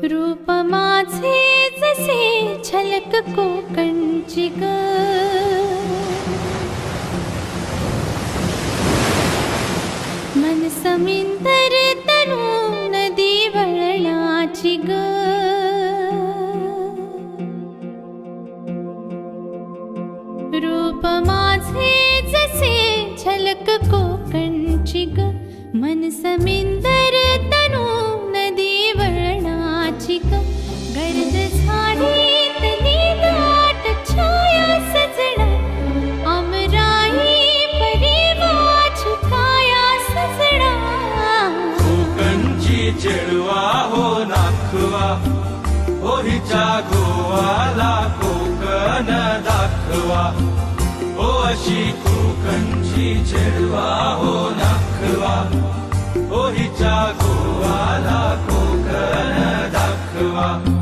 रूप माझे जसे छलक कोकणची ग मन समिंदर तनु नदी वळणाची ग रूप माझे जसे छलक कोकणची ग मन समिंदर चेडवा हो नाखवा हो हिच्या गोवाला कोकण दाखवा. हो अशी कोकणची चेडवा हो नाखवा हो हिच्या गोवाला कोकण दाखवा.